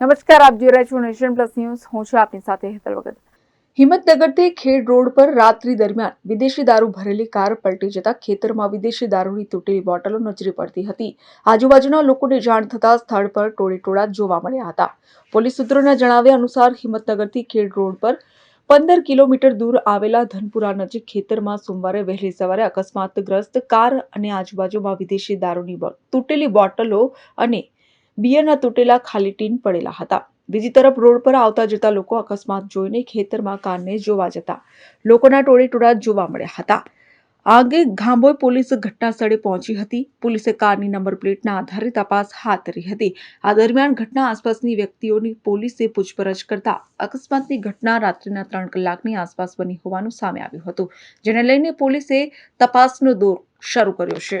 નમસ્કાર, આપ જોઈ રહ્યા છો નેશન પ્લસ ન્યૂઝ. હું છું આપની સાથે હેતલ વગર હિંમતનગરથી ખેડ રોડ પર રાત્રિ દરમિયાન વિદેશી દારૂ ભરેલી કાર પલટી જતા ખેતરમાં વિદેશી દારૂની તૂટેલી બોટલો નજરે પડતી હતી. આજુબાજુના લોકોને જાણ થતાં સ્થળ પર ટોળેટોળા જોવા મળ્યા હતા. પોલીસ સૂત્રોના જણાવ્યા અનુસાર હિંમતનગરથી ખેડ રોડ પર પંદર કિલોમીટર દૂર આવેલા ધનપુરા નજીક ખેતરમાં સોમવારે વહેલી સવારે અકસ્માતગ્રસ્ત કાર અને આજુબાજુમાં વિદેશી દારૂની તૂટેલી બોટલો અને બિયરના તૂટેલા ખાલી ટીન પડેલા હતા. બીજી તરફ રોડ પર આવતા જતા લોકો અકસ્માત જોઈને ખેતરમાં કારને જોવા જતા લોકોના ટોળેટોળા જોવા મળ્યા હતા. આ અંગે ગાંભોઈ પોલીસ ઘટના સ્થળે પહોંચી હતી. પોલીસે કારની નંબર પ્લેટના આધારે તપાસ હાથ ધરી હતી. આ દરમિયાન ઘટના આસપાસની વ્યક્તિઓની પોલીસે પૂછપરછ કરતા અકસ્માતની ઘટના રાત્રિના ત્રણ કલાકની આસપાસ બની હોવાનું સામે આવ્યું હતું, જેને લઈને પોલીસે તપાસનો દોર શરૂ કર્યો છે.